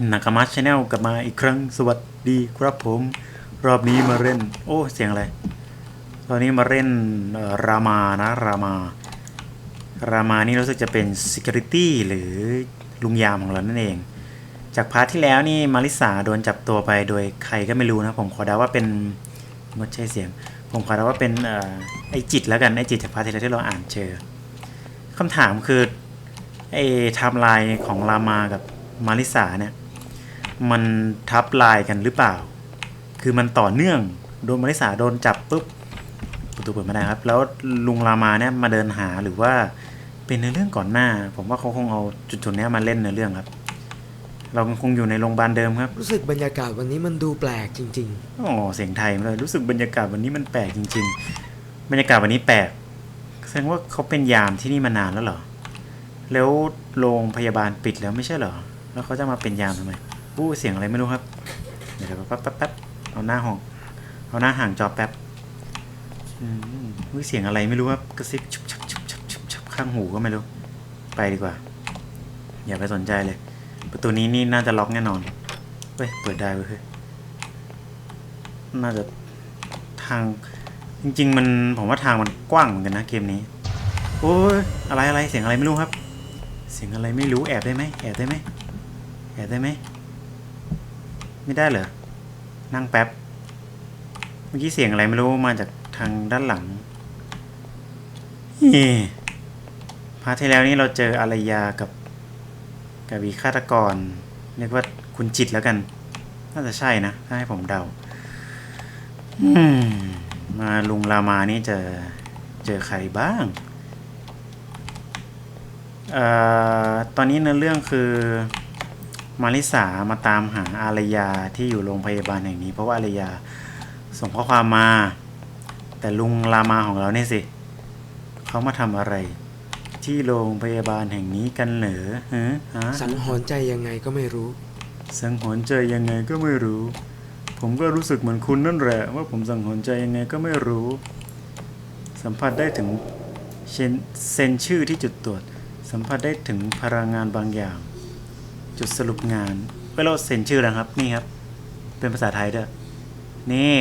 นากามัชแนลกลับมาอีกครั้งสวัสดีครับผม รอบนี้มาเล่น โอ้เสียงอะไรตอนนี้มาเล่นรามานะรามา รามานี่รู้สึกจะเป็น Security หรือลุงยามของเรานั่นเอง จากพาร์ทที่แล้วนี่มาริสาโดนจับตัวไปโดยใครก็ไม่รู้นะ ผมขอเดาว่าเป็นงดใช้เสียง ผมขอเดาว่าเป็นเอ่อไอจิตแล้วกันไอจิตจากพาร์ทที่แล้วที่เราอ่านเจอคำถามคือไอไทม์ไลน์ของรามากับมาริสาเนี่ย มันทับลายกันหรือเปล่า คือมันต่อเนื่องโดนมาริสาโดนจับปุ๊บประตูเปิดไม่ได้ครับ แล้วลุงรามาเนี่ยมาเดินหาหรือว่าเป็นในอเรื่องก่อนหน้า ผมว่าเขาคงเอาจุดๆเนี้ยมาเล่นในอเรื่องครับ เราคงอยู่ในโรงพยาบาลเดิมครับ รู้สึกบรรยากาศวันนี้มันดูแปลกจริงโอ้เสียงไทยมาเลยรู้สึกบรรยากาศวันนี้มันแปลกจริง ๆ บรรยากาศวันนี้แปลกแสดงว่าเขาเป็นยามที่นี่มานานแล้วเหรอแล้วโรงพยาบาลปิดแล้วไม่ใช่เหรอ แล้วเขาจะมาเป็นยามทำไม อู้เสียงอะไรไม่รู้ครับ เดี๋ยวแป๊บแป๊บแป๊บเอาหน้าห้อง เอาหน้าห่างจอแป๊บอืมอุ้ยเสียงอะไรไม่รู้ครับกระซิบชุบชับชุบชับชุบชับข้างหูก็ไม่รู้ ไปดีกว่า อย่าไปสนใจเลย ประตูนี้นี่น่าจะล็อกแน่นอน เฮ้ย เปิดได้เว้ยน่าจะทาง จริง ๆ มันผมว่าทางมันกว้างเหมือนกันนะเกมนี้ โอ้ยอะไรอะไรเสียงอะไรไม่รู้ครับ เสียงอะไรไม่รู้แอบได้ไหมแอบได้ไหมแอบได้ไหม ไม่ได้เหรอ นั่งแป๊บ เมื่อกี้เสียงอะไรไม่รู้มาจากทางด้านหลังพาร์ทที่แล้วนี่เราเจออารยากับกับวีฆาตกรเรียกว่าคุณจิตแล้วกัน น่าจะใช่นะ ถ้าให้ผมเดามมาลุงรามานี่จะเจอใครบ้างเอ่อตอนนี้เนื้อเรื่องคือ มาริสามาตามหาอารยาที่อยู่โรงพยาบาลแห่งนี้ เพราะว่าอารยาส่งข้อความมา แต่ลุงรามาของเราเนี่ยสิเขามาทำอะไร ที่โรงพยาบาลแห่งนี้กันเหรอฮะฮะๆสังหรณ์ใจยังไงก็ไม่รู้ สังหรณ์ใจยังไงก็ไม่รู้ ผมก็รู้สึกเหมือนคุณนั่นแหละ ว่าผมสังหรณ์ใจยังไงก็ไม่รู้ สัมผัสได้ถึงเซ็นเซ็นชื่อที่จุดตรวจ สัมผัสได้ถึงพลังงานบางอย่าง จุดสรุปงานเวลาเซ็นชื่อแล้วครับ นี่ครับ เป็นภาษาไทยด้วยนี่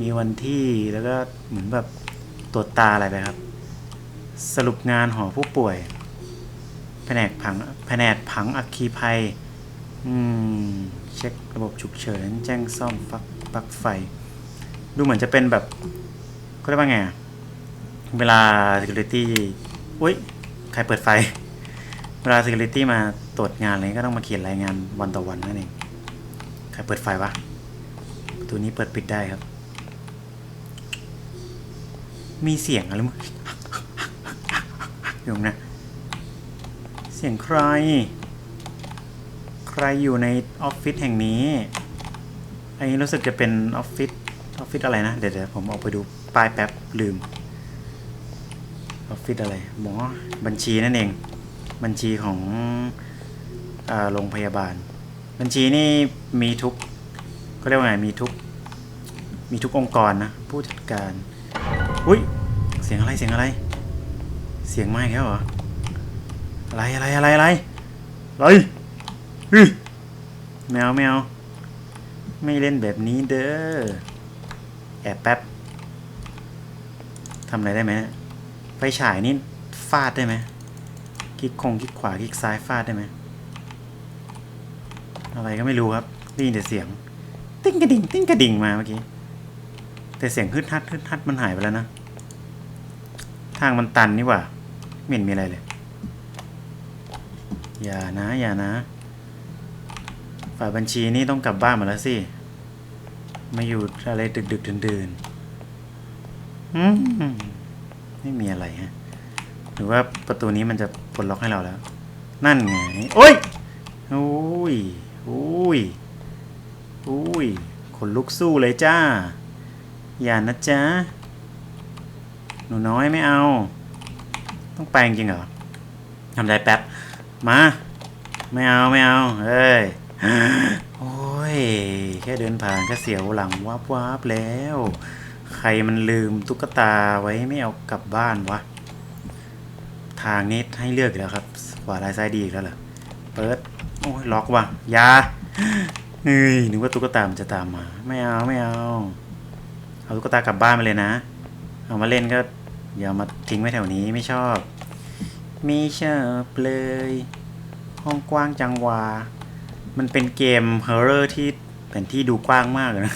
มีวันที่แล้วก็เหมือนแบบตรวจตาอะไรไปครับ สรุปงานหอผู้ป่วย แผนกผังแผนกผังอัคคีภัย อืม เช็คระบบฉุกเฉิน แจ้งซ่อมฟักปักไฟ ดูเหมือนจะเป็นแบบเขาเรียกว่าไง เวลา security อุ้ย ใครเปิดไฟ เวลา security มา ตรวจงานอะไรก็ต้องมาเขียนรายงานวันต่อวันนั่นเองใครเปิดไฟวะประตูนี้เปิดปิดได้ครับ มีเสียงอะไรมั้งอยู่นะ เสียงใคร ใครอยู่ในออฟฟิศแห่งนี้อันนี้รู้สึกจะเป็นออฟฟิศออฟฟิศอะไรนะ เดี๋ยวเดี๋ยวผมออกไปดูป้ายแป๊บลืมออฟฟิศอะไรหมอบัญชีนั่นเอง บัญชีของ โรงพยาบาล บัญชีนี่มีทุกก็เรียกว่าไงมีทุกมีทุกองค์กรนะผู้จัดการอุ้ยเสียงอะไรเสียงอะไร เสียงไม่แล้วเหรออะไรอะไรอะไรอะไรอะไรเฮ้ยแมวแมวไม่เล่นแบบนี้เด้อแอบแป๊บทำอะไรได้ไหมไฟฉายนี่ฟาดได้ไหมคลิกคงคลิกขวาคลิกซ้ายฟาดได้ไหม อะไรก็ไม่รู้ครับได้ยินแต่เสียง ติ้งกระดิ่งติ้งกระดิ่งมาเมื่อกี้แต่เสียงฮึดฮัดฮึดฮัดมันหายไปแล้วนะทางมันตันนี่หว่าไม่เห็นมีอะไรเลยอย่านะอย่านะ ฝ่ายบัญชีนี่ต้องกลับบ้านมาแล้วสิมาอยู่อะไรดึกดึกๆดื่นๆอืมไม่มีอะไรฮะหรือว่าประตูนี้มันจะปลดล็อกให้เราแล้ว นั่นไง โอ้ยโอ้ย อุ้ยโอ้ยขนลุกสู้เลยจ้า อย่านะจ๊ะหนูน้อยไม่เอา ต้องไปลงจริงเหรอทำใจแป๊บ มา ไม่เอาไม่เอา เอ้ย โอ้ย แค่เดินผ่านก็เสียวหลังวับวับแล้ว ใครมันลืมตุ๊กตาไว้ไม่เอากลับบ้านวะ ทางนี้ให้เลือกแล้วครับขวาลายซ้ายดีอีกแล้วเหรอ เปิด โอ้ยล็อกว่ะยาเฮ้ยนึกว่าตุ๊กตามันจะตามมา ไม่เอาไม่เอา เอาตุ๊กตากลับบ้านไปเลยนะ เอามาเล่นก็อย่ามาทิ้งไว้แถวนี้ไม่ชอบ ไม่ชอบเลย ห้องกว้างจังวา มันเป็นเกมฮอร์เรอร์ที่แผนที่ดูกว้างมากเลยนะ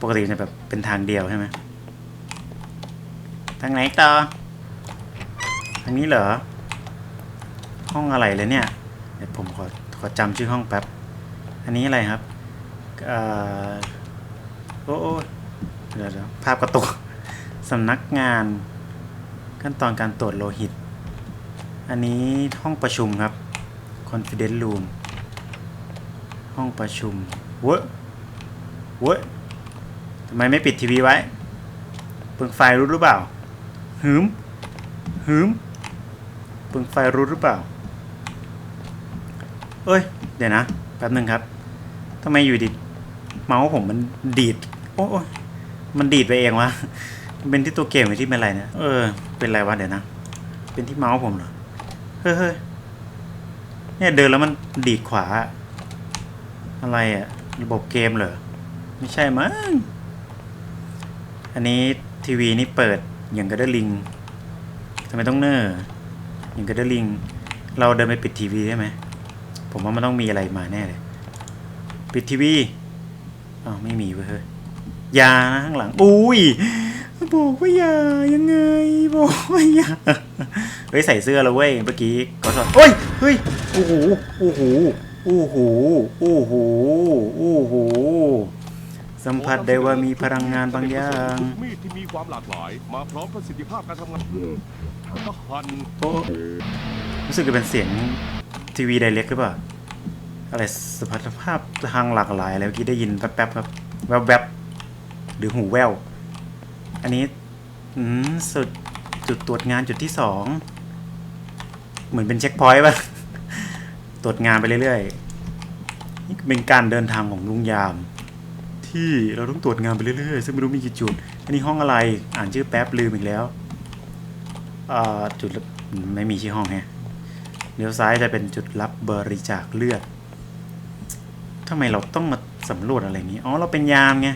ปกติจะแบบเป็นทางเดียวใช่ไหมทางไหนต่อ ทางนี้เหรอ ห้องอะไรเลยเนี่ย เดี๋ยวผมขอ อจำชื่อห้องแป๊บ อันนี้อะไรครับอโอ้โอเดี๋ยวเดี๋ยวภาพกระตุกสำนักงานขั้นตอนการตรวจโลหิต อันนี้ห้องประชุมครับ confidence room ห้องประชุมเว้ยเว้ยทำไมไม่ปิดทีวีไว้เปลืองไฟรู้หรือเปล่า หืม หืมเปลืองไฟรู้หรือเปล่า เอ้ย เดี๋ยวนะ แป๊บหนึ่งครับทำไมอยู่ดีเมาส์ผมมันดีด โอ้ยมันดีดไปเองวะ เป็นที่ตัวเกมหรือที่เป็นอะไรเนี่ย เออ เป็นไรวะเดี๋ยวนะ เป็นที่เมาส์ผมเหรอเฮ้ยเฮ้ยเนี่ยเดินแล้วมันดีดขวา อะไรอะระบบเกมเหรอ ไม่ใช่มั้ง อันนี้ทีวีนี่เปิดอย่างกระเดลิงทำไมต้องเนอร์อย่างกระเดลิง เราเดินไปปิดทีวีได้ไหม ผมว่ามันต้องมีอะไรมาแน่เลย ปิดทีวีอ้าวไม่มีเว้ยเฮ้ยอยานะข้างหลัง อุ้ยบอกว่าอย่ายังไงบอกว่าอย่าเฮ้ยใส่เสื้อแล้วเว้ยเมื่อกี้ก็สอดเฮ้ยเฮ้ยโอ้โหโอ้โหโอ้โหโอ้โหโอ้โหสัมผัสได้ว่ามีพลังงานบางอย่างมีดที่มีความหลากหลาย มาพร้อมประสิทธิภาพการทำงานก็หันโอ้รู้สึกจะเป็นเสียง ทีวีไดเรกหรือเปล่า อะไรสมรรถภาพทางหลากหลายอะไรเมื่อกี้ได้ยินแป๊บๆครับแวบๆหรือหูแวว อันนี้อืมสุดจุดตรวจงานจุดที่สองเหมือนเป็นเช็คพอยต์ป่ะ ตรวจงานไปเรื่อยๆ นี่เป็นการเดินทางของลุงยาม ที่เราต้องตรวจงานไปเรื่อยๆ ซึ่งไม่รู้มีกี่จุด อันนี้ห้องอะไรอ่านชื่อแป๊บลืมอีกแล้วอ่อจุดไม่มีชื่อห้องแฮะ เลี้ยวซ้ายจะเป็นจุดรับบริจาคเลือดทำไมเราต้องมาสำรวจอะไรนี้ อ๋อ เราเป็นยามไง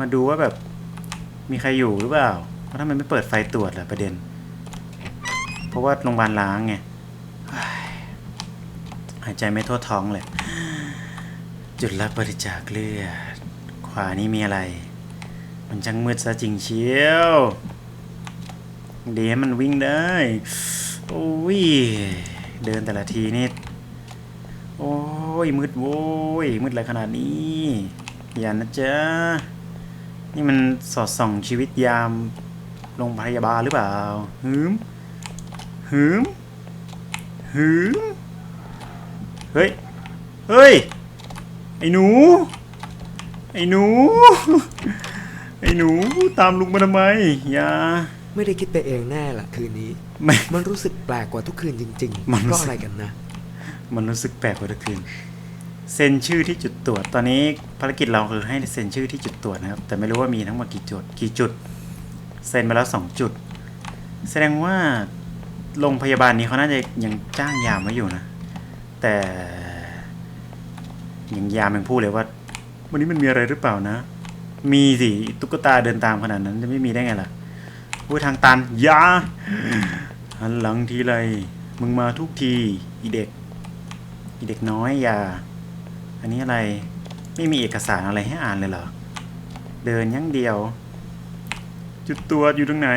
มาดูว่าแบบ มีใครอยู่หรือเปล่า เพราะทำไมไม่เปิดไฟตรวจล่ะประเด็น เพราะว่าโรงพยาบาลล้างไง หายใจไม่ทั่วท้องเลย จุดรับบริจาคเลือด ขวานี่มีอะไร มันช่างมืดซะจริงเชียว เดี๋ยวมันวิ่งได้ โอ้ย เดินแต่ละทีนี่ โอ้ย มืดโว้ย มืดอะไรขนาดนี้ อย่านะจ๊ะ นี่มันสอดส่องชีวิตยามโรงพยาบาลหรือเปล่า หืม หืม หืม เฮ้ย เฮ้ย ไอ้หนู ไอ้หนู ไอ้หนูตามลุงมาทำไม อย่า ไม่ได้คิดไปเองแน่ละคืนนี้ ไม่ มันรู้สึกแปลกกว่าทุกคืนจริงมันๆรู้ก็สึก อะไรกันนะ มันรู้สึกแปลกกว่าทุกคืนเซ็นชื่อที่จุดตรวจตอนนี้ภารกิจเราคือให้เซ็นชื่อที่จุดตรวจนะครับ แต่ไม่รู้ว่ามีทั้งหมดกี่จุดกี่จุดเซ็นไปแล้วสองจุด แสดงว่าโรงพยาบาลนี้เขาน่าจะยังจ้างยามไว้อยู่นะ แต่ยังยามยังพูดเลยว่า วันนี้มันมีอะไรหรือเปล่านะ มีสิตุ๊กตาเดินตามขนาดนั้นจะไม่มีได้ไงล่ะ พูดทางตันอยาหันหลังทีไรมึงมาทุกทีอีเด็กอีเด็กน้อยอย่า อันนี้อะไรไม่มีเอกสารอะไรให้อ่านเลยเหรอ เดินยังเดียว จุดตรวจอยู่ตรงไหน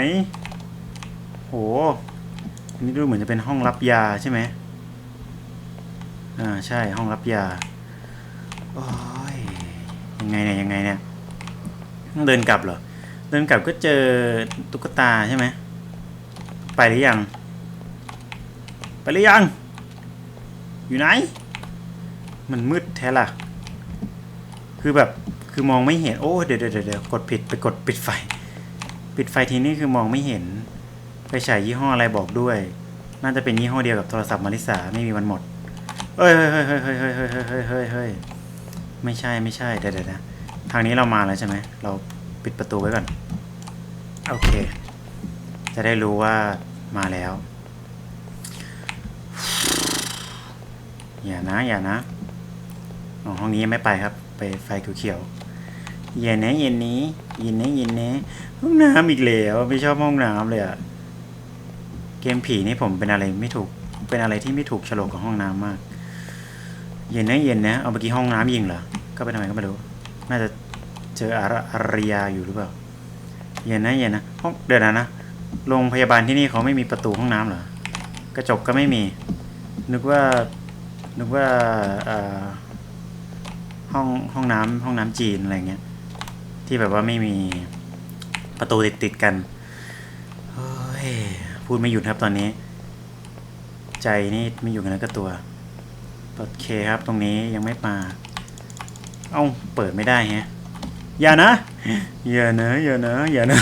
โหอันนี้ดูเหมือนจะเป็นห้องรับยาใช่ไหมอ่าใช่ห้องรับยาโอ้ยยังไงเนี่ยยังไงเนี่ยต้องเดินกลับเหรอ เดินกลับก็เจอตุ๊กตาใช่ไหม ไปหรือยัง ไปหรือยัง อยู่ไหน มันมืดแท้ล่ะ คือแบบ คือมองไม่เห็น โอ้ เดี๋ยวเดี๋ยวเดี๋ยวกดผิดไปกดปิดไฟ ปิดไฟทีนี้คือมองไม่เห็น ไปฉายยี่ห้ออะไรบอกด้วย น่าจะเป็นยี่ห้อเดียวกับโทรศัพท์มาริสาไม่มีวันหมดเอ้ยเฮ้ยเฮ้ยเฮ้ยเฮ้ยเฮ้ยเฮ้ยเฮ้ยเฮ้ยเฮ้ยไม่ใช่ไม่ใช่ เดี๋ยวเดี๋ยวนะ ทางนี้เรามาแล้วใช่ไหมเรา ปิดประตูไว้ก่อน โอเค จะได้รู้ว่ามาแล้ว อย่านะ อย่านะอ๋อห้องนี้ยังไม่ไปครับ ไปไฟเขียวๆเย็นนะเย็นนี้เย็นนะเย็นนะห้องน้ำอีกแล้วไม่ชอบห้องน้ำเลยอะเกมผีนี่ผมเป็นอะไรไม่ถูก เป็นอะไรที่ไม่ถูกโฉลกกับห้องน้ำมาก เย็นนะเย็นนะ เอาเมื่อกี้ห้องน้ำยิงเหรอ ก็ไปทำไมก็ไม่รู้ น่าจะ เจออารอารยาอยู่หรือเปล่าเย็นนะเย็นนะห้องเดี๋ยวนะนะโรงพยาบาลที่นี่เขาไม่มีประตูห้องน้ำเหรอกระจกก็ไม่มี นึกว่านึกว่าห้องห้องน้ำห้องน้ำจีนอะไรเงี้ยที่แบบว่าไม่มีประตูติดติดกันเฮ้พูดไม่หยุดครับตอนนี้ ใจนี่ไม่อยู่กันแล้วก็ตัวโอเคครับตรงนี้ยังไม่มา เอ้าเปิดไม่ได้ฮะ อย่านะ อย่านะอย่านะอย่านะ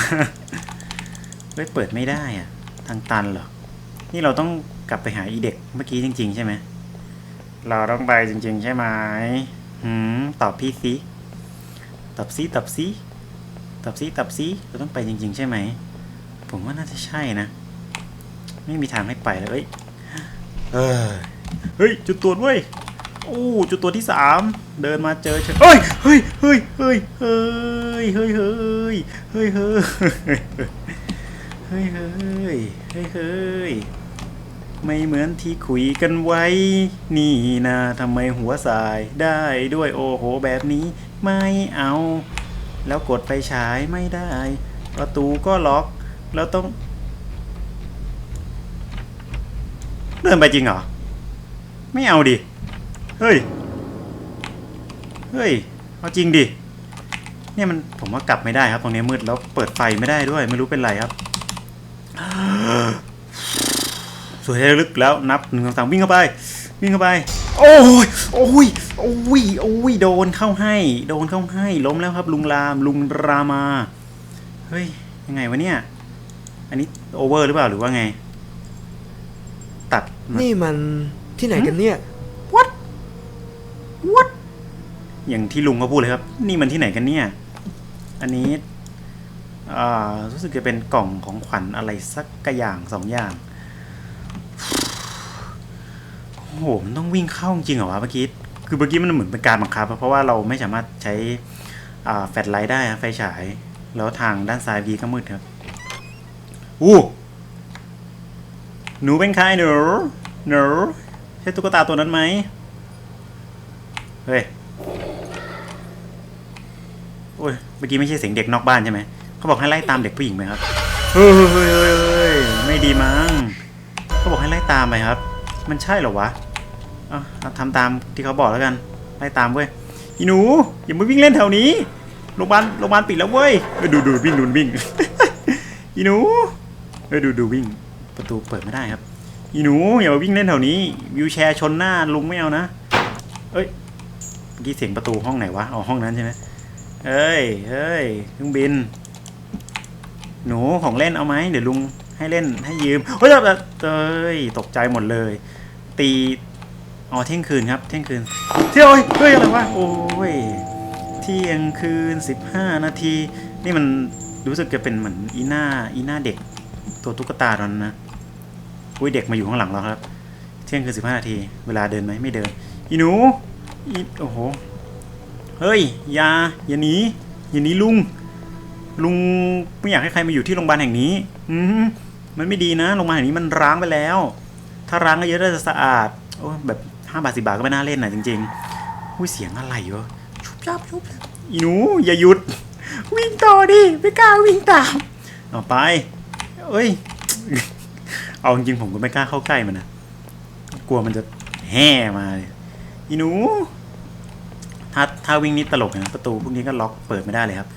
เฮ้ยเปิดไม่ได้อะทางตันเหรอ นี่เราต้องกลับไปหาอีเด็กเมื่อกี้จริง ๆ ใช่ไหม เราต้องไปจริง ๆ ใช่ไหมหืมตอบพี่สิตอบซิตอบซิตอบซิตอบซิเราต้องไปจริง ๆ ใช่ไหม ผมว่าน่าจะใช่นะ ไม่มีทางให้ไปเลยเอ้ยเอ้ยเฮ้ยจุดตรวจเว้ย โอ้จุดตรวจที่สามเดินมาเจอเฉยเฮ้ยเฮ้ยเฮ้ยเฮ้ยเฮ้ยเฮ้ยเฮ้ยเฮ้ยเฮ้ยเฮ้ยเฮ้ยเฮ้ยเฮ้ยไม่เหมือนที่คุยกันไว้ นี่นะทำไมหัวสายได้ด้วยโอ้โหแบบนี้ไม่เอา แล้วกดไฟฉายไม่ได้ ประตูก็ล็อก แล้วต้อง เดินไปจริงเหรอ ไม่เอาดิ เฮ้ย เฮ้ย เอาจริงดิ เนี่ยมันผมว่ากลับไม่ได้ครับ ตรงนี้มืดแล้วเปิดไฟไม่ได้ด้วย ไม่รู้เป็นไรครับ สวยลึกแล้วนับหนึ่งสองสามวิ่งเข้าไป วิ่งเข้าไป โอ้ย โอ้ย โอ้ย โอ้ย โดนเข้าให้ โดนเข้าให้ ล้มแล้วครับ ลุงราม ลุงรามา เฮ้ย ยังไงวะเนี่ย อันนี้โอเวอร์หรือเปล่าหรือว่าไง ตัด นี่มันที่ไหนกันเนี่ย อย่างที่ลุงเขาพูดเลยครับ นี่มันที่ไหนกันเนี่ย อันนี้อ่ารู้สึกจะเป็นกล่องของขวัญอะไรสักกระอย่างสองอย่าง โอ้โห มันต้องวิ่งเข้าจริงเหรอวะเมื่อกี้ คือเมื่อกี้มันเหมือนเป็นการบังคับ เพราะว่าเราไม่สามารถใช้แฟลชไลท์ได้ไฟฉาย แล้วทางด้านซ้ายวีก็มืดครับ อู้หนูเป็นใครหนูหนูใช่ตุ๊กตาตัวนั้นไหมเฮ้ย โอ้ย เมื่อกี้ไม่ใช่เสียงเด็กนอกบ้านใช่ไหม เขาบอกให้ไล่ตามเด็กผู้หญิงไหมครับเฮ้ยเฮ้ยเฮ้ยเฮ้ยไม่ดีมั้ง เขาบอกให้ไล่ตามไปครับ มันใช่เหรอวะเอาทำตามที่เขาบอกแล้วกัน ไล่ตามเว้ย อีหนู อย่ามาวิ่งเล่นแถวนี้ โรงพยาบาล โรงพยาบาลปิดแล้วเว้ยดูดูวิ่งดูวิ่ง อีหนูเอ้ยดูดูวิ่ง ประตูเปิดไม่ได้ครับ อีหนูอย่ามาวิ่งเล่นแถวนี้ วิวแชร์ชนหน้าลุงไม่เอานะ เอ้ย เมื่อกี้เสียงประตูห้องไหนวะ อ๋อห้องนั้นใช่ไหม เอ้ยเอ้ยเครื่องบิน หนูของเล่นเอาไหมเดี๋ยวลุงให้เล่นให้ยืมเฮ้ยแบบเอ้ยตกใจหมดเลย ตีอ๋อเที่ยงคืนครับ เที่ยงคืนเที่ยวเฮ้ยเฮ้ยอะไรวะโอ้ยเที่ยงคืนสิบห้านาที นี่มันรู้สึกจะเป็นเหมือนอีหน้าอีหน้าเด็ก ตัวตุ๊กตาตอนนั้นนะอุ้ยเด็กมาอยู่ข้างหลังเราครับ เที่ยงคืนสิบห้านาที เวลาเดินไหมไม่เดิน อีหนูอีโอ้โห เฮ้ยยาอย่าหนีอย่าหนีลุง ลุงไม่อยากให้ใครมาอยู่ที่โรงพยาบาลแห่งนี้ อืมมันไม่ดีนะโรงพยาบาลแห่งนี้มันร้างไปแล้ว ถ้าร้างก็เยอะน่าจะสะอาดโอ้แบบห้าบาทสิบาทก็ไม่น่าเล่นนะจริงๆอุ้ยเสียงอะไรวะชุบชับชุบชับอีหนูอย่าหยุด วิ่งต่อดิไม่กล้าวิ่งตามเอาไป เอ้ย เอาจริงผมก็ไม่กล้าเข้าใกล้มันนะกลัวมันจะแห่มายอีหนู ถ้าถ้าวิ่งนี่ตลกนะประตูพวกนี้ก็ล็อกเปิดไม่ได้เลยครับ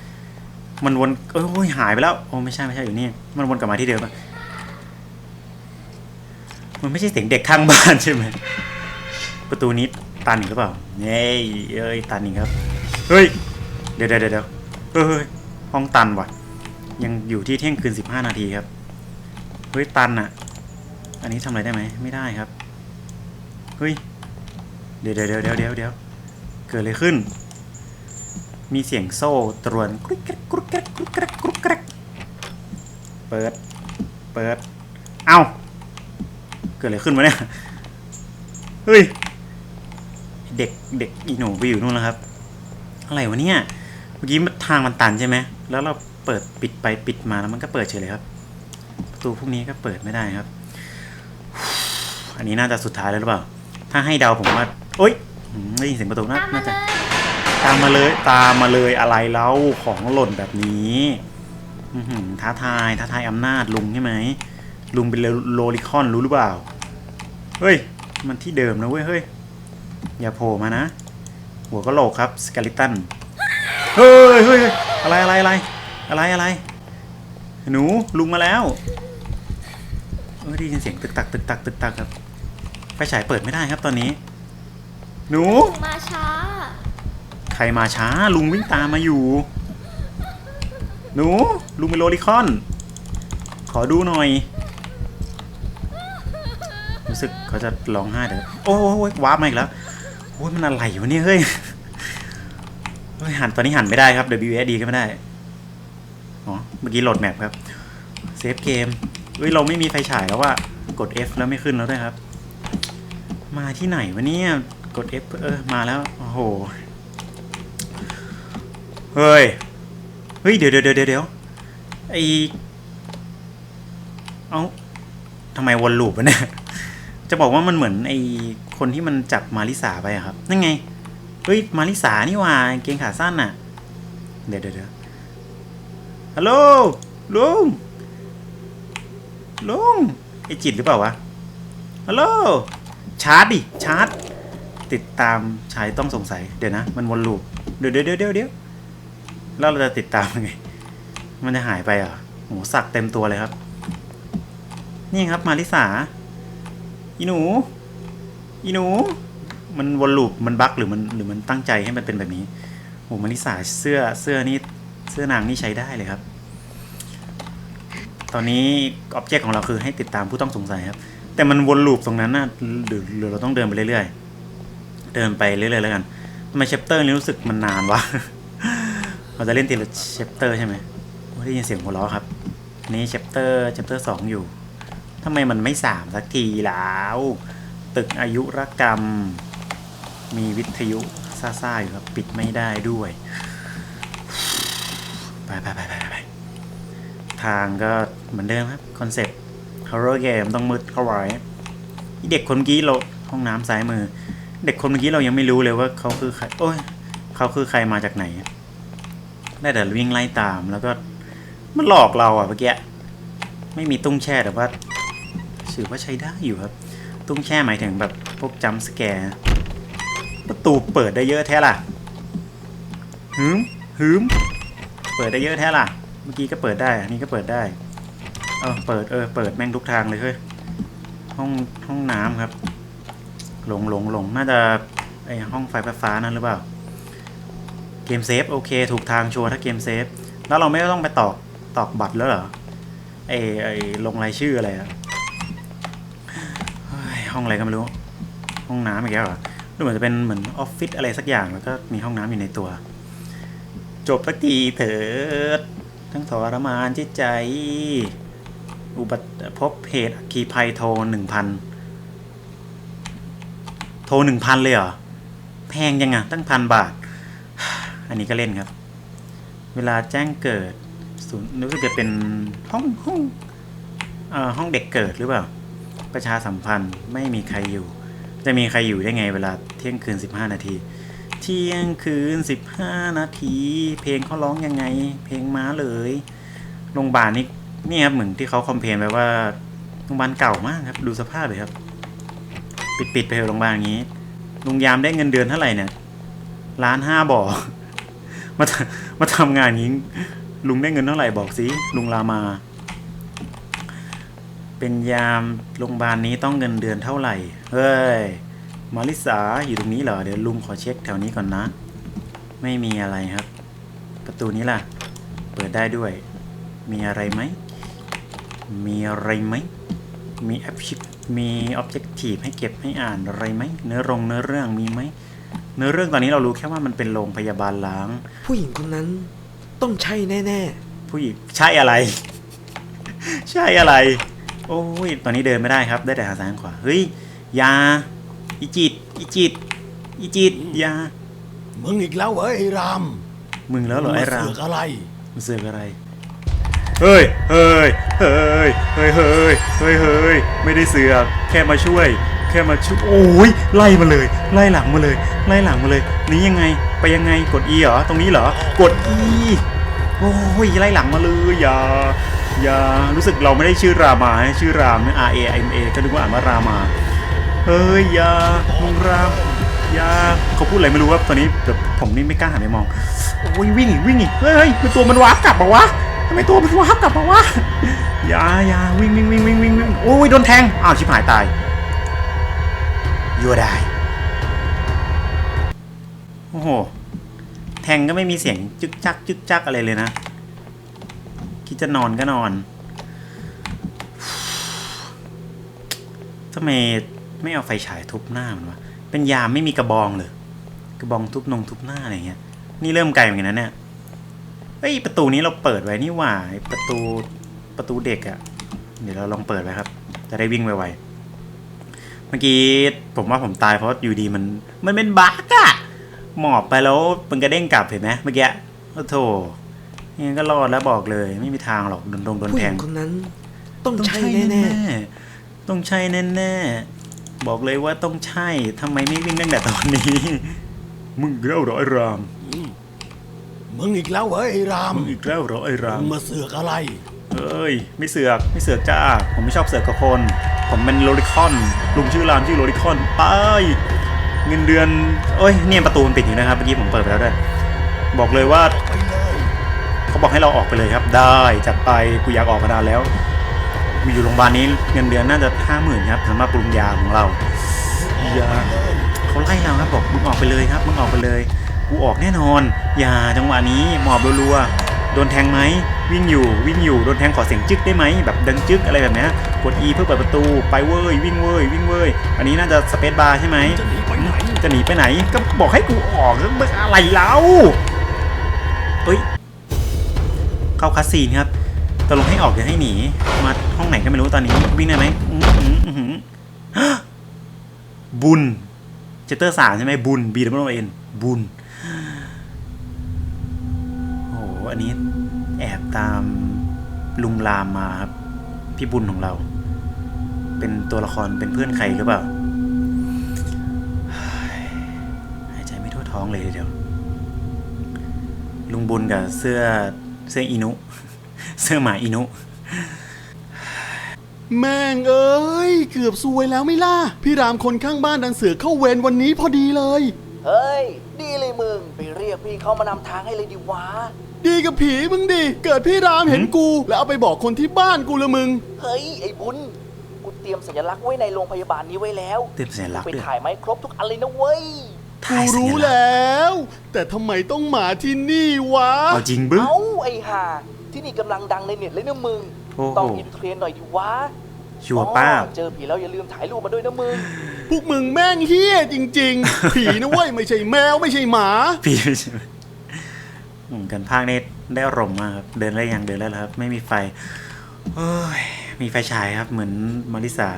มันวนเอ้ยโอ้ยหายไปแล้วโอ้ไม่ใช่ไม่ใช่อยู่นี่มันวนกลับมาที่เดิมอะมันไม่ใช่เสียงเด็กข้างบ้านใช่ไหมประตูนี้ตันอีกหรือเปล่าเย้ยเอ้ยตันอีกครับเฮ้ยเดี๋ยวเดี๋ยวเดี๋ยวเฮ้ยเฮ้ยห้องตันว่ะ ยังอยู่ที่เที่ยงคืนสิบห้านาทีครับเฮ้ยตันอะอันนี้ทำอะไรได้ไหมไม่ได้ครับเฮ้ยเดี๋ยวเดี๋ยวเดี๋ยวเดี๋ยวเดี๋ยว เกิดอะไรขึ้น มีเสียงโซ่ตรวนกรุกกรกกรุกกรกกรุกกรกรุกกรกเปิด เปิด เอ้า เกิดอะไรขึ้นวะเนี่ย เฮ้ย เด็กเด็กอีหนูไปอยู่นู่นแล้วครับ อะไรวะเนี่ย เมื่อกี้มันทางมันตันใช่ไหม แล้วเราเปิดปิดไปปิดมาแล้วมันก็เปิดเฉยเลยครับ ประตูพวกนี้ก็เปิดไม่ได้ครับ อันนี้น่าจะสุดท้ายแล้วหรือเปล่า ถ้าให้เดาผมว่าโอ๊ย อืมได้ยินเสียงประตูน่าตามมาน่าเลจะ ยตามมาเลยตามมาเลยอะไรเล่าของหล่นแบบนี้อื้อหือท้าทายท้าทายอำนาจลุงใช่ไหมลุงเป็นโลลิคอนรู้หรือเปล่า เฮ้ย มันที่เดิมนะเว้ยเฮ้ย อย่าโผล่มานะ หัวก็โหลกครับสก e ลิตันเฮ้ยเฮ้ยเฮ้ยอะไรอะไรอะไรอะไรอะไร หนูลุงมาแล้วเออได้ยินเสียงตึกตักตึกตักตึกตักครับไฟฉายเปิดไม่ได้ครับตอนนี้ หนู มาช้า ใครมาช้าลุงวิ่งตามมาอยู่ หนู ลุงเป็นโลลิคอน ขอดูหน่อย รู้สึกเขาจะร้องไห้เดี๋ยวโอ้ยว้าร์ปมาอีกแล้วโอ้ยมันอะไรวะเนี่ยเฮ้ยเฮ้ยหันตอนนี้หันไม่ได้ครับ WSD ก็ไม่ได้อ๋อเมื่อกี้โหลดแมปครับเซฟเกมเฮ้ยเราไม่มีไฟฉายแล้วว่ากด F แล้วไม่ขึ้นแล้วด้วยครับ มาที่ไหนวะเนี่ย กด F เออ มาแล้ว โอ้โห เฮ้ย เฮ้ย เดี๋ยวเดี๋ยวเดี๋ยวเดี๋ยวไอเอาทำไมวนลูปวะเนี่ย จะบอกว่ามันเหมือนไอคนที่มันจับมาริสาไปอะครับ นั่นไง เฮ้ย มาริสานี่หว่ากางเกงขาสั้นน่ะเดี๋ยวเดี๋ยวเดี๋ยวฮัลโหลลุง ลุง ไอจิตหรือเปล่าวะ ฮัลโหล ชาร์จดิ ชาร์จ ติดตามชายต้องสงสัยเดี๋ยวนะ มันวนลูปเดี๋ยวเดี๋ยวเดี๋ยวเดี๋ยวเดี๋ยวแล้วเราจะติดตามยังไง มันจะหายไปเหรอโหสักเต็มตัวเลยครับ นี่ครับมาริสาอีหนูอีหนู มันวนลูปมันบั๊กหรือมันหรือมันตั้งใจให้มันเป็นแบบนี้โหมาริสาเสื้อเสื้อนี่เสื้อนางนี่ใช้ได้เลยครับ ตอนนี้อ็อบเจกต์ของเราคือให้ติดตามผู้ต้องสงสัยครับ แต่มันวนลูปตรงนั้นนะหรือหรือเราต้องเดินไปเรื่อยๆ ดินไปเรื่อยๆแล้วกันทำไมเชปเตอร์นี่รู้สึกมันนานวะ เราจะเล่นทีละเชปเตอร์ใช่ไหมโอ้ได้ยินเสียงหัวเราะครับ นี่เชปเตอร์เชปเตอร์สองอยู่ทำไมมันไม่สามสักทีแล้ว ตึกอายุรกรรม มีวิทยุซ่าๆอยู่ครับ ปิดไม่ได้ด้วย ไปไปไปไปไปทางก็เหมือนเดิมครับ คอนเซ็ปต์ horror game ต้องมืดเข้าไว้เด็กคนกี้เราห้องน้ำซ้ายมือ เด็กคนเมื่อกี้เรายังไม่รู้เลยว่าเขาคือใคร โอ้ย เขาคือใครมาจากไหน ได้แต่วิ่งไล่ตามแล้วก็มันหลอกเราอะเมื่อกี้ไม่มีตุ้งแช่แต่ว่าถือว่าใช้ได้อยู่ครับ ตุ้งแช่หมายถึงแบบพวกจัมสแกร์ประตูเปิดได้เยอะแท้ล่ะหืมหืมเปิดได้เยอะแท้ล่ะ เมื่อกี้ก็เปิดได้อันนี้ก็เปิดได้เออเปิดเออเปิดแม่งทุกทางเลยเฮ้ยห้องห้องน้ำครับ หลงหลงหลงน่าจะไอห้องไฟฟ้านั่นหรือเปล่า เกมเซฟโอเค ถูกทางชัวร์ถ้าเกมเซฟ แล้วเราไม่ต้องไปตอกตอกบัตรแล้วเหรอไอไอลงรายชื่ออะไรอะห้องอะไรก็ไม่รู้ ห้องน้ำอีกแล้วเหรอดูเหมือนจะเป็นเหมือนออฟฟิศอะไรสักอย่างแล้วก็มีห้องน้ำอยู่ในตัว จบสักทีเถิดทั้งทรมานจิตใจ อุบัติพบเหตุอัคคีภัยโทรหนึ่งพัน โทรหนึ่งพันเลยเหรอ แพงยังไงตั้งพันบาท อันนี้ก็เล่นครับ เวลาแจ้งเกิดศูนย์รู้สึกจะเป็นห้องห้องเอ่อห้องเด็กเกิดหรือเปล่า ประชาสัมพันธ์ไม่มีใครอยู่ จะมีใครอยู่ได้ไงเวลาเที่ยงคืน 15 นาที เที่ยงคืน 15 นาที เพลงเขาร้องยังไง เพลงม้าเลยโรงพยาบาลนี่นี่ครับเหมือนที่เขาคอมเพลนไปว่าโรงพยาบาลเก่ามากครับ ดูสภาพเลยครับ ปิดปิดไปเถอะโรงพยาบาลอย่างนี้ ลุงยามได้เงินเดือนเท่าไหร่เนี่ยล้านห้าบ่อ มามาทำงานอย่างนี้ลุงได้เงินเท่าไหร่บอกสิลุงลามา เป็นยามโรงพยาบาลนี้ต้องเงินเดือนเท่าไหร่ เฮ้ย มาริสาอยู่ตรงนี้เหรอ เดี๋ยวลุงขอเช็คแถวนี้ก่อนนะ ไม่มีอะไรครับ ประตูนี้ล่ะ เปิดได้ด้วย มีอะไรไหม มีอะไรไหม มีแอปชิป มีออบเจกตีฟให้เก็บให้อ่านอะไรไหมเนื้อรงเนื้อเรื่องมีไหมเนื้อเรื่องตอนนี้เรารู้แค่ว่ามันเป็นโรงพยาบาลล้าง ผู้หญิงคนนั้นต้องใช่แน่ผู้หญิงใช่อะไร ใช่อะไร โอ้ยตอนนี้เดินไม่ได้ครับ ได้แต่หาซ้ายขวาเฮ้ยอยาอีจิตอีจิตอีจิตอยามึงอีกแล้วเหรอไอ้รามมึงแล้วเหรอไอ้รามเสือกอะไรมึงเสือกอะไร เฮ้ย เฮ้ย เฮ้ย เฮ้ย เฮ้ย เฮ้ย เฮ้ย ไม่ได้เสือกแค่มาช่วย แค่มาช่วยโอ้ย ไล่มาเลย ไล่หลังมาเลย ไล่หลังมาเลย นี่ยังไง ไปยังไง กด E เหรอ ตรงนี้เหรอ กด E โอ้ย ไล่หลังมาเลยอย่า อย่า รู้สึกเราไม่ได้ชื่อรามาชื่อรามนะ R A M A ก็นึกว่าอ่านว่ารามา เฮ้ย อย่ามึงรามอย่าเขาพูดอะไรไม่รู้ว่าตอนนี้แต่ผมนี่ไม่กล้าหันไปมอง โอ้ยวิ่งอีกวิ่งอีกเฮ้ยเฮ้ยคือตัวมันวาร์ปกลับมาวะ ทำไมตัวมันวาร์ปกลับมาวะอย่าอย่าวิ่งวิ่งวิ่งวิ่งวิ่งวิ่งโอ้ยโดนแทงอ้าวชิบหายตายยัวได้โอ้โหแทงก็ไม่มีเสียงจึกจักจึกจักอะไรเลยนะคิดจะนอนก็นอนทำไมไม่เอาไฟฉายทุบหน้ามันวะเป็นยามไม่มีกระบองเลยกระบองทุบนงทุบหน้าอะไรเงี้ยนี่เริ่มไกลเหมือนกันนะเนี่ย เฮ้ยประตูนี้เราเปิดไว้นี่หว่าไอ้ประตูประตูเด็กอะเดี๋ยวเราลองเปิดไว้ครับ จะได้วิ่งไวๆเมื่อกี้ผมว่าผมตายเพราะอยู่ดีมันมันเป็นบั๊กอะหมอบไปแล้วมันกระเด้งกลับเห็นไหมเมื่อกี้โอ้โถยังก็รอดแล้วบอกเลย ไม่มีทางหรอกโดนโดนโดนผู้หแทญิงงคนนั้น ต้องต้องใช่ใช่แน่แน่ๆต้องใช่แน่ๆบอกเลยว่าต้องใช่ทำไมไม่วิ่งตั้งแต่ตอนนี้ มึงอีกแล้วเหรอไอ้ราม มึงอีกแล้วเหรอไอ้ราม มึงอีกแล้วเหรอไอ้รามมึงมาเสือกอะไร เอ้ย ไม่เสือก ไม่เสือกจ้า ผมไม่ชอบเสือกกับคน ผมเป็นโลลิคอนลุงชื่อรามชื่อโลลิคอน ไป เงินเดือน เอ้ย เนี่ยประตูมันปิดอยู่นะครับ เมื่อกี้ผมเปิดไปแล้วด้วย บอกเลยว่าไปเลยเขาบอกให้เราออกไปเลยครับ ได้ จัดไป กูอยากออกมานานแล้วกูอยู่โรงพยาบาลนี้เงินเดือนน่าจะห้าหมื่นครับสำหรับปรุงยาของเราอย่าเขาไล่เราครับบอกมึงออกไปเลยครับ มึงออกไปเลย กูออกแน่นอน อย่าจังหวะนี้หมอบรัวๆโดนแทงไหมวิ่งอยู่วิ่งอยู่โดนแทงขอเสียงจึ๊กได้ไหมแบบดังจึ๊กอะไรแบบเนี้ยกด E เพื่อเปิดประตูไปเว้ยวิ่งเว้ยวิ่งเว้ยอันนี้น่าจะสเปซบาร์ใช่ไหมจะหนีไปไหนจะหนีไปไหนก็บอกให้กูออกแล้วมึงอะไรแล้วเฮ้ยเข้าคัสซีนครับตกลงให้ออกหรือให้หนีมาห้องไหนก็ไม่รู้ตอนนี้วิ่งได้ไหมอื้อหืออื้อหือบุญเจตเตอร์สามใช่ไหมบุญ B W N บุญโอ้ โหอันนี้แอบตามลุงรามมาครับ พี่บุญของเรา เป็นตัวละครเป็นเพื่อนใครหรือเปล่าเฮ้ยหายใจไม่ทั่วท้องเลยทีเดียว ลุงบุญกับเสื้อเสื้ออินุ เสื้อหมาอินุแม่งเอ้ย เกือบซวยแล้วไม่ล่ะ พี่รามคนข้างบ้านดันเสือกเข้าเวรวันนี้พอดีเลย เฮ้ยดีเลย มึง ไปเรียกพี่เขามานำทางให้เลยดิวะ ดีกับผีมึงดิ เกิดพี่รามเห็นกู แล้วเอาไปบอกคนที่บ้านกูละมึง เฮ้ย ไอ้บุญ กูเตรียมสัญลักษณ์ไว้ในโรงพยาบาลนี้ไว้แล้วเตรียมสัญลักษณ์ไปด้วย ถ่ายไหมครบทุกอันเลยนะเว้ยกูรู้แล้ว แต่ทำไมต้องมาที่นี่วะ เอาจริงบึ้ง เอ้าไอ้ห่าที่นี่กำลังดังในเน็ตเลยนะมึง โอ้โห ต้องอินเทรนด์หน่อยดิวะ ชัวร์ป้าบ อ๋อเจอผีแล้วอย่าลืมถ่ายรูปมาด้วยนะมึง พวกมึงแม่งเฮี้ยจริง ๆ ผีนะเว้ยไม่ใช่แมวไม่ใช่หมา พี่ไม่ใช่อืมกันภาคนี้ได้อารมณ์มากครับเดินได้ยังเดินได้แล้วครับ ไม่มีไฟโอ้ยมีไฟฉายครับ เหมือนมาริสา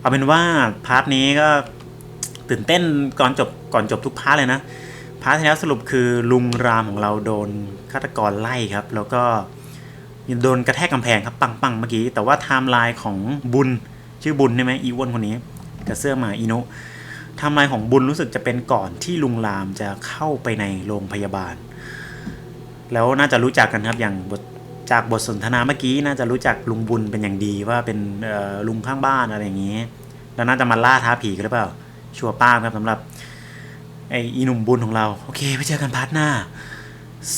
เอาเป็นว่าพาร์ทนี้ก็ตื่นเต้นก่อนจบก่อนจบทุกพาร์ทเลยนะ พาร์ทที่แล้วสรุปคือลุงรามของเราโดนฆาตกรไล่ครับ แล้วก็ โดนกระแทกกำแพงครับ ปังปังเมื่อกี้ แต่ว่าไทม์ไลน์ของบุญชื่อบุญใช่ไหมอีวอนคนนี้กับเสื้อหมาอีนุไทำลายของบุญรู้สึกจะเป็นก่อนที่ลุงรามจะเข้าไปในโรงพยาบาล แล้วน่าจะรู้จักกันครับอย่างบทจากบทสนทนาเมื่อกี้น่าจะรู้จักลุงบุญเป็นอย่างดีว่าเป็นลุงข้างบ้านอะไรอย่างนี้ แล้วน่าจะมาล่าท้าผีกันหรือเปล่า ชัวป้าครับสำหรับไออีหนุ่มบุญของเรา โอเคไปเจอกันพาร์ทหน้า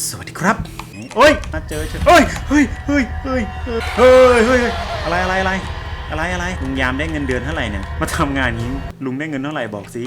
สวัสดีครับ โอ้ยมาเจอเจอเฮ้ยเฮ้ยเฮ้ยเฮ้ยเฮ้ยเฮ้ยเฮ้ยอะไรอะไรอะไรอะไรอะไรลุงยามได้เงินเดือนเท่าไหร่เนี่ยมาทำงานนี้ลุงได้เงินเท่าไหร่บอกสิ